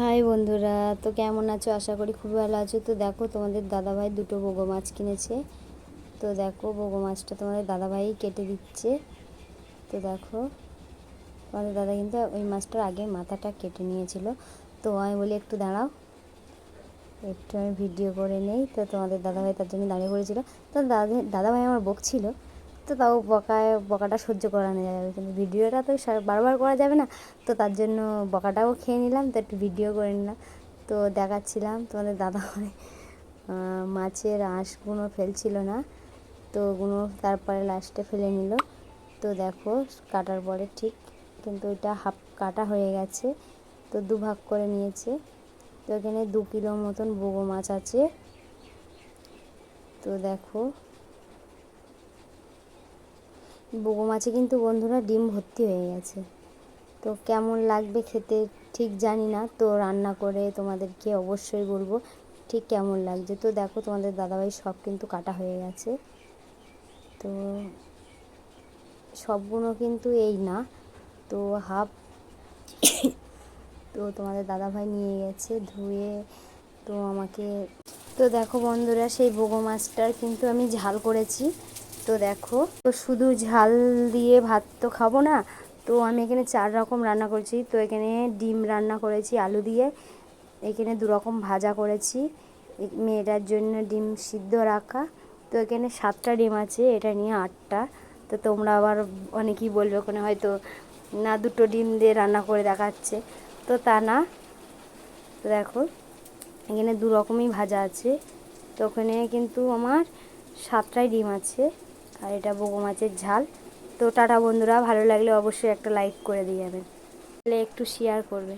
High বন্ধুরা, তো কেমন আছো? আশা করি খুব ভালো আছো। তো দেখো, তোমাদের দাদাভাই দুটো বগো মাছ কিনেছে। তো দেখো বগো মাছটা তোমাদের দাদাভাই কেটে দিচ্ছে। তো দেখো, তোমাদের দাদা কিন্তু ওই মাছটার আগে মাথাটা কেটে নিয়েছিল। তো আমি বলি, একটু দাঁড়াও। একটু আমি ভিডিও করে নেই। তো তোমাদের দাদাভাই তার জন্য দাঁড়িয়ে পড়েছিল। তো দাদা, দাদাভাই আমার বকছিল। তো তাও বকায় বকাটা সহ্য করানো যাবে কিন্তু ভিডিওটা তো বারবার করা যাবে না। তো তার জন্য বকাটাও খেয়ে নিলাম তো একটু ভিডিও করে নিলাম। তো দেখাচ্ছিলাম তোমাদের দাদাভাই আহ, মাছের আঁশগুলো ফেলছিল না। তো ওগুলো তারপরে লাস্টে ফেলে নিল। তো দেখো কাটার পরে ঠিক কিন্তু ওইটা হাফ কাটা হয়ে গেছে। তো দু ভাগ করে নিয়েছে। তো এখানে দু কিলো মতন বগো মাছ আছে। তো দেখো বগো মাছে কিন্তু বন্ধুরা ডিম ভর্তি হয়ে গেছে। তো কেমন লাগবে খেতে ঠিক জানি না, তো রান্না করে তোমাদেরকে অবশ্যই বলব ঠিক কেমন লাগছে। তো দেখো তোমাদের দাদাভাই সব কিন্তু কাটা হয়ে গেছে। তো সবগুলো কিন্তু এই না, তো হাফ। তো তোমাদের দাদাভাই নিয়ে গেছে ধুয়ে, তো আমাকে, তো দেখো বন্ধুরা সেই বগো মাছটার কিন্তু আমি ঝাল করেছি। তো দেখো, তো শুধু ঝাল দিয়ে ভাত তো খাব না, তো আমি এখানে চার রকম রান্না করেছি। তো এখানে ডিম রান্না করেছি, আলু দিয়ে, এখানে দু রকম ভাজা করেছি। মেয়েটার জন্য ডিম সিদ্ধ রাখা। তো এখানে সাতটা ডিম আছে, এটা নিয়ে আটটা। তো তোমরা আবার অনেকেই বলবে ওখানে হয়তো না দুটো ডিম দিয়ে রান্না করে দেখাচ্ছে। তো তা না। তো দেখো, এখানে দু রকমই ভাজা আছে। তো ওখানে কিন্তু আমার সাতটাই ডিম আছে। আর এটা বগো মাছের ঝাল। তো টাটা বন্ধুরা, ভালো লাগলে অবশ্যই একটা লাইক করে দিয়ে যাবেন। তাহলে একটু শেয়ার করবে।